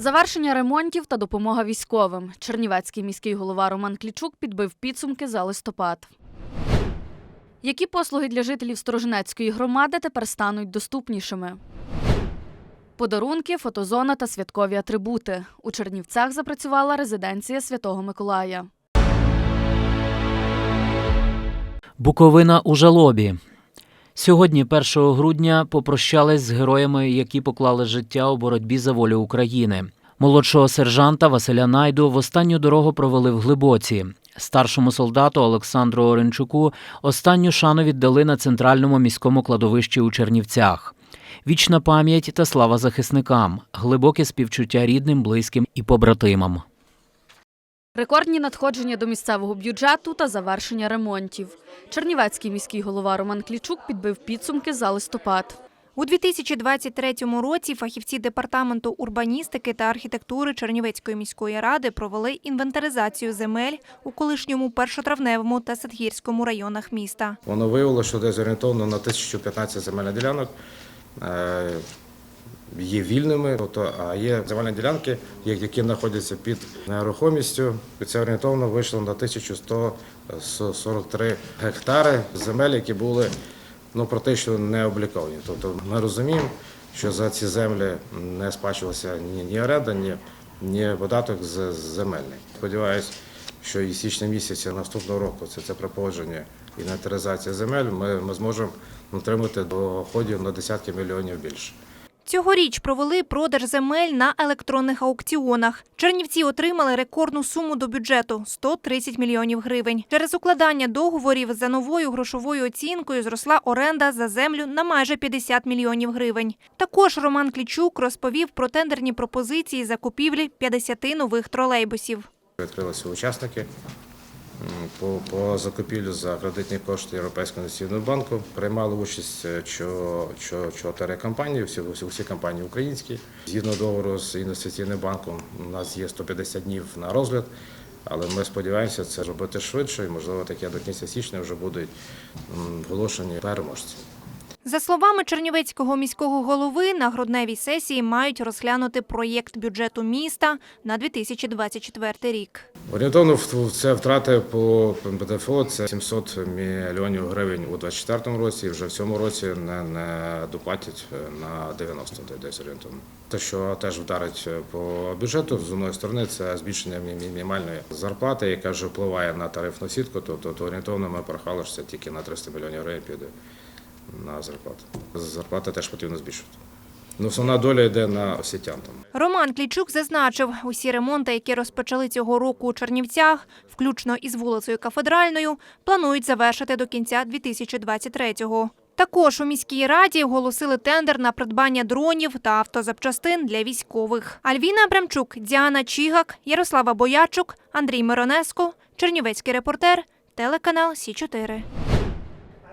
Завершення ремонтів та допомога військовим. Чернівецький міський голова Роман Клічук підбив підсумки за листопад. Які послуги для жителів Сторожинецької громади тепер стануть доступнішими? Подарунки, фотозона та святкові атрибути. У Чернівцях запрацювала резиденція Святого Миколая. Буковина у жалобі. Сьогодні, 1 грудня, попрощались з героями, які поклали життя у боротьбі за волю України. Молодшого сержанта Василя Найду в останню дорогу провели в Глибоці. Старшому солдату Олександру Оренчуку останню шану віддали на центральному міському кладовищі у Чернівцях. Вічна пам'ять та слава захисникам, глибоке співчуття рідним, близьким і побратимам. Рекордні надходження до місцевого бюджету та завершення ремонтів. Чернівецький міський голова Роман Клічук підбив підсумки за листопад. У 2023 році фахівці департаменту урбаністики та архітектури Чернівецької міської ради провели інвентаризацію земель у колишньому першотравневому та Садгірському районах міста. Воно виявило, що десь орієнтовно на 1015 земельних ділянок е, є вільними, тобто, а є земельні ділянки, які знаходяться під нерухомістю. Це орієнтовно вийшло на 1143 гектари земель, які були ну, що не обліковані. Тобто ми розуміємо, що за ці землі не сплачувалася ні, ні оренда, ні, ні податок з земельний. Сподіваюсь, що і січня місяця наступного року це, це і інвентаризація земель, ми, ми зможемо отримати доходів на десятки мільйонів більше. Цьогоріч провели продаж земель на електронних аукціонах. Чернівці отримали рекордну суму до бюджету – 130 мільйонів гривень. Через укладання договорів за новою грошовою оцінкою зросла оренда за землю на майже 50 мільйонів гривень. Також Роман Клічук розповів про тендерні пропозиції закупівлі 50 нових тролейбусів. Відкрилися учасники по, по закупівлю за кредитні кошти Європейського інвестиційного банку. Приймали участь е, чо- чо- чотири компанії, всі, всі, всі компанії українські. Згідно договору з інвестиційним банком, у нас є 150 днів на розгляд. Але ми сподіваємося це робити швидше, і можливо таке до кінця січня вже будуть оголошені переможці. За словами Чернівецького міського голови, на грудневій сесії мають розглянути проєкт бюджету міста на 2024 рік. Орієнтовно це втрати по ПДФО це 700 мільйонів гривень у 2024 році. І вже в цьому році не, не доплатять е, на 90 десь орієнтовно. Те, що теж вдарить е, по бюджету з одної сторони, це збільшення мі- мінімальної зарплати, яка вже впливає на тарифну сітку. Тобто то орієнтовно ми порахали, що це тільки на 300 мільйонів гривень піде на зарплату. Зарплати теж потрібно збільшувати. Ну, основна доля йде на освітян там. Роман Клічук зазначив, усі ремонти, які розпочали цього року у Чернівцях, включно із вулицею Кафедральною, планують завершити до кінця 2023-го. Також у міській раді оголосили тендер на придбання дронів та автозапчастин для військових. Альвіна Абрамчук, Діана Чігак, Ярослава Боячук, Андрій Миронеско, Чернівецький репортер, телеканал Сі 4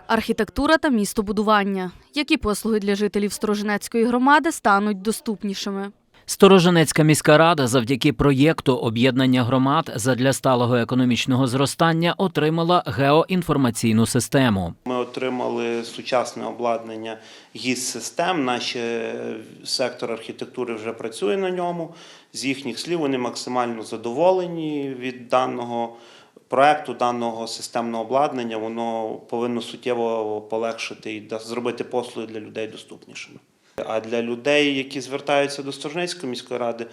Архітектура та містобудування. Які послуги для жителів Сторожинецької громади стануть доступнішими? Сторожинецька міська рада завдяки проєкту об'єднання громад задля сталого економічного зростання отримала геоінформаційну систему. Ми отримали сучасне обладнання ГІС-систем. Наш е, сектор архітектури вже працює на ньому. З їхніх слів вони максимально задоволені від даного проекту, даного системного обладнання. Воно повинно суттєво полегшити і зробити послуги для людей доступнішими. А для людей, які звертаються до Сторожнецької міської ради,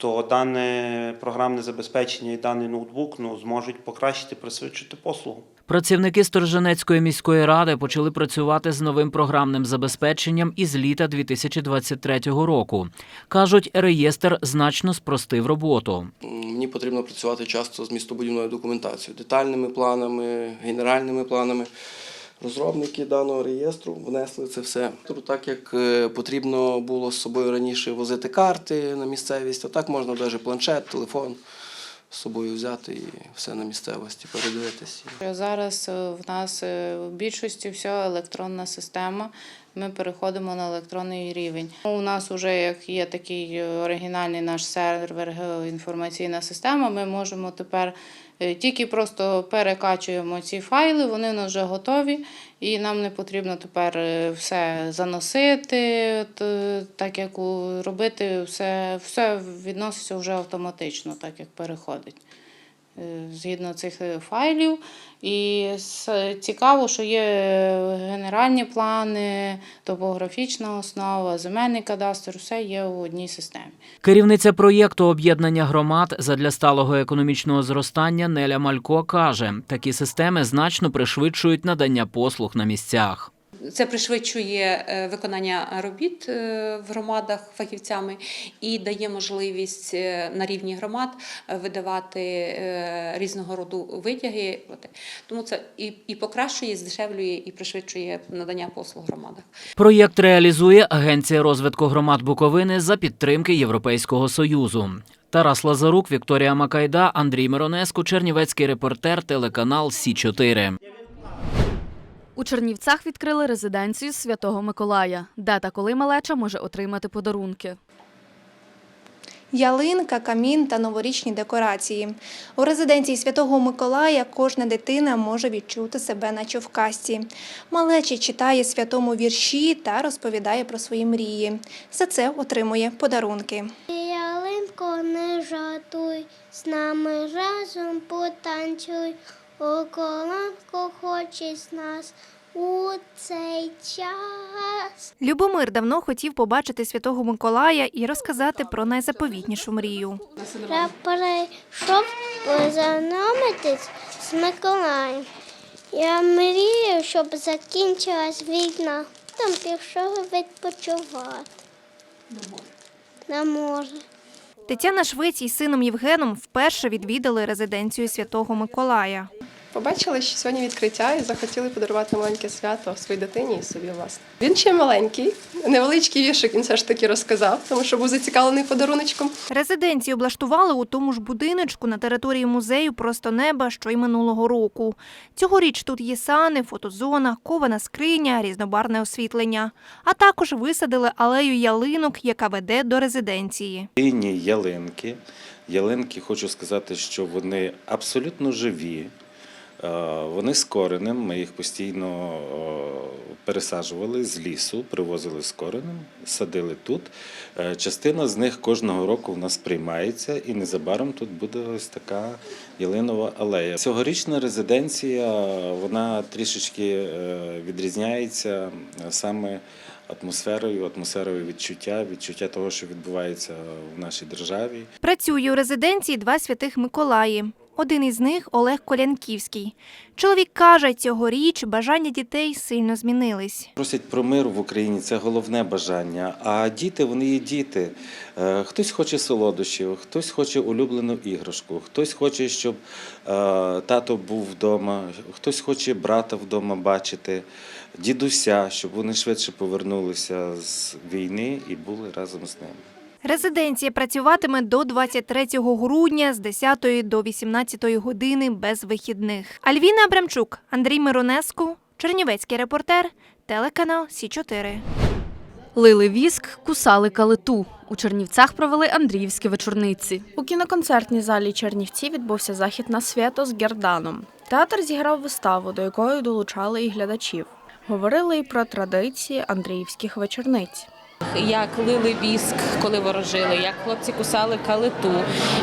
то дане програмне забезпечення і даний ноутбук ну, зможуть покращити, присвідчити послугу. Працівники Сторожинецької міської ради почали працювати з новим програмним забезпеченням із літа 2023 року. Кажуть, реєстр значно спростив роботу. Мені потрібно працювати часто з містобудівною документацією, детальними планами, генеральними планами. Розробники даного реєстру внесли це все. Тобто, так як е, потрібно було з собою раніше возити карти на місцевість, а так можна навіть планшет, телефон з собою взяти і все на місцевості передивитися. Зараз е, в нас е, в більшості все електронна система. Ми переходимо на електронний рівень. У нас вже як є такий е, оригінальний наш сервер, е, інформаційна система. Ми можемо тепер Е, Тільки просто перекачуємо ці файли, вони у нас вже готові, і нам не потрібно тепер все заносити, так як робити, все, все відноситься вже автоматично, так як переходить. Е, Згідно цих е, файлів. І цікаво, що є генеральні плани, топографічна основа, земельний кадастр, все є у одній системі. Керівниця проєкту об'єднання громад задля сталого економічного зростання Неля Малько каже, такі системи значно пришвидшують надання послуг на місцях. Це пришвидшує е, виконання робіт е, в громадах фахівцями і дає можливість е, на рівні громад видавати різного роду витяги. Тому це і, і покращує, і здешевлює, і пришвидшує надання послуг громадах. Проєкт реалізує Агенція розвитку громад Буковини за підтримки Європейського союзу. Тарас Лазарук, Вікторія Макайда, Андрій Миронеску, Чернівецький репортер, телеканал Сі 4 У Чернівцях відкрили резиденцію Святого Миколая, де та коли малеча може отримати подарунки. Ялинка, камін та новорічні декорації. У резиденції Святого Миколая кожна дитина може відчути себе наче в казці. Малечі читає святому вірші та розповідає про свої мрії. За це отримує подарунки. Ялинко, не жартуй, з нами разом потанцюй, о колонко хочеш нас у цей час. Любомир давно хотів побачити Святого Миколая і розказати про найзаповітнішу мрію. Я перейшов познайомитись з Миколаєм. Я мрію, щоб закінчилась війна. Там пішов відпочивати. На море. Тетяна Швець із сином Євгеном вперше відвідали резиденцію Святого Миколая. Побачили, що сьогодні відкриття і захотіли подарувати маленьке свято своїй дитині і собі власне. Він ще маленький, невеличкий віршик він все ж таки розказав, тому що був зацікавлений подаруночком. Резиденцію облаштували у тому ж будиночку на території музею Просто неба, що й минулого року. Цьогоріч тут є сани, фотозона, кована скриня, різнобарне освітлення. А також висадили алею ялинок, яка веде до резиденції. Ялинки. Ялинки, хочу сказати, що вони абсолютно живі. Е, Вони з коренем. Ми їх постійно е, пересаджували з лісу, привозили з коренем, садили тут. Е, Частина з них кожного року в нас приймається, і незабаром тут буде ось така ялинова алея. Цьогорічна резиденція вона трішечки відрізняється саме атмосферою, атмосферою відчуття, відчуття того, що відбувається в нашій державі. Працює у резиденції два святих Миколаї. Один із них Олег Колянківський. Чоловік каже, цьогоріч бажання дітей сильно змінились. Просять про мир в Україні це головне бажання. А діти вони є діти. Е, Хтось хоче солодощів, хтось хоче улюблену іграшку, хтось хоче, щоб е, тато був вдома, хтось хоче брата вдома бачити, дідуся, щоб вони швидше повернулися з війни і були разом з ними. Резиденція працюватиме до 23 грудня з 10 до 18 години без вихідних. Альвіна Абрамчук, Андрій Миронеску, Чернівецький репортер, телеканал Сі 4 Лили віск, кусали калиту. У Чернівцях провели Андріївські вечорниці. У кіноконцертній залі Чернівці відбувся захід на свято з Герданом. Театр зіграв виставу, до якої долучали і глядачів. Говорили і про традиції Андріївських вечорниць. Як лили віск, коли ворожили, як хлопці кусали калиту,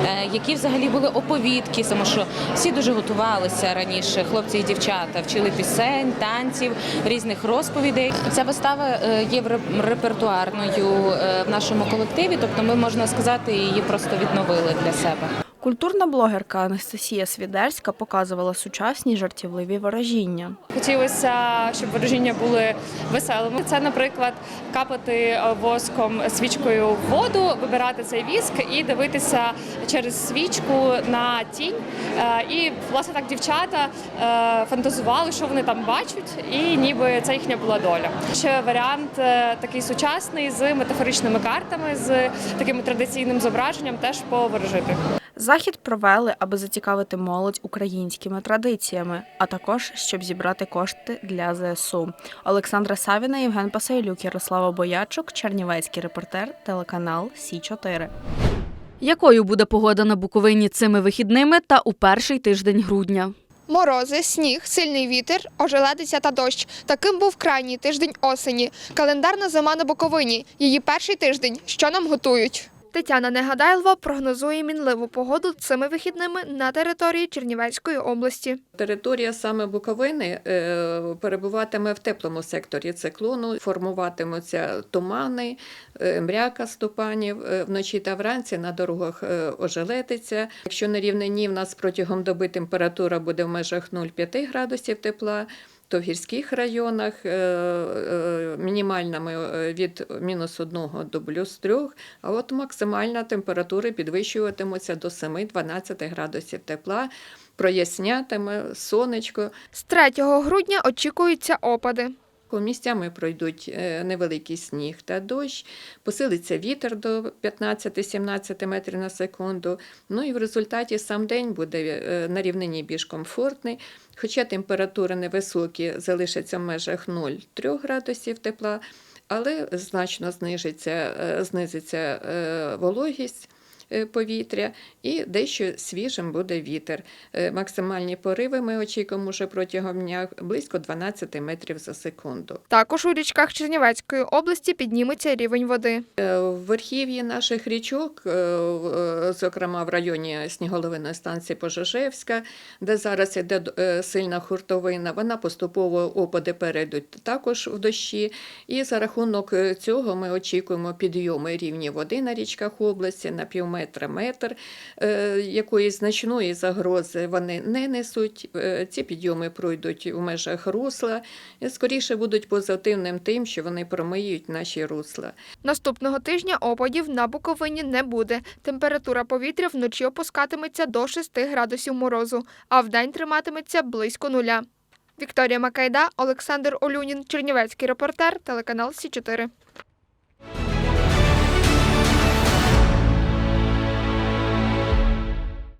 е, які взагалі були оповідки, тому що всі дуже готувалися раніше, хлопці і дівчата, вчили пісень, танців, різних розповідей. Ця вистава е, є репертуарною е, в нашому колективі, тобто ми можна сказати, її просто відновили для себе. Культурна блогерка Анастасія Свідерська показувала сучасні жартівливі ворожіння. Хотілося, щоб ворожіння були веселими. Це, наприклад, капати е, воском свічкою в воду, вибирати цей віск і дивитися через свічку на тінь. Е, І власне так дівчата е, фантазували, що вони там бачать, і ніби це їхня була доля. Ще варіант такий сучасний з метафоричними картами, з таким традиційним зображенням, теж поворожити. Захід провели, аби зацікавити молодь українськими традиціями, а також щоб зібрати кошти для ЗСУ. Олександра Савіна, Євген Пасейлюк, Ярослава Боячук, Чернівецький репортер, телеканал Сі 4 Якою буде погода на Буковині цими вихідними та у перший тиждень грудня? Морози, сніг, сильний вітер, ожеледиця та дощ. Таким був крайній тиждень осені. Календарна зима на Буковині. Її перший тиждень. Що нам готують? Тетяна Негадайлова прогнозує мінливу погоду цими вихідними на території Чернівецької області. Територія саме Буковини е, перебуватиме в теплому секторі циклону, формуватимуться тумани, е, мряка ступанів е, вночі та вранці на дорогах ожеледиться. Якщо на рівнині в нас протягом доби температура буде в межах 0,5 градусів тепла, то в гірських районах мінімальна е, мінімальними е, від мінус 1 до плюс 3, а от максимальна температура підвищуватиметься до 7-12 градусів тепла, прояснятиме сонечко. З 3 грудня очікуються опади. Місцями пройдуть е, невеликий сніг та дощ, посилиться вітер до 15-17 метрів на секунду. Ну і в результаті сам день буде е, на рівнині більш комфортний, хоча температури невисокі залишаться в межах 0-3 градусів тепла, але значно знижиться, е, знизиться вологість. Е, Повітря і дещо свіжим буде вітер. Е, Максимальні пориви ми очікуємо вже протягом дня близько 12 метрів за секунду. Також у річках Чернівецької області підніметься рівень води. Е, В верхів'ї наших річок, зокрема в районі Сніголовиної станції Пожежевська, де зараз іде е, сильна хуртовина, вона поступово опади перейдуть також в дощі. І за рахунок цього ми очікуємо підйоми рівні води на річках області на півметра метр. Е, Якоїсь значної загрози вони не несуть. Е, Ці підйоми пройдуть у межах русла і скоріше будуть позитивним тим, що вони промиють наші русла. Наступного тижня опадів на Буковині не буде. Температура повітря вночі опускатиметься до 6 градусів морозу, а вдень триматиметься близько нуля. Вікторія Макайда, Олександр Олюнін, Чернівецький репортер, телеканал Сі 4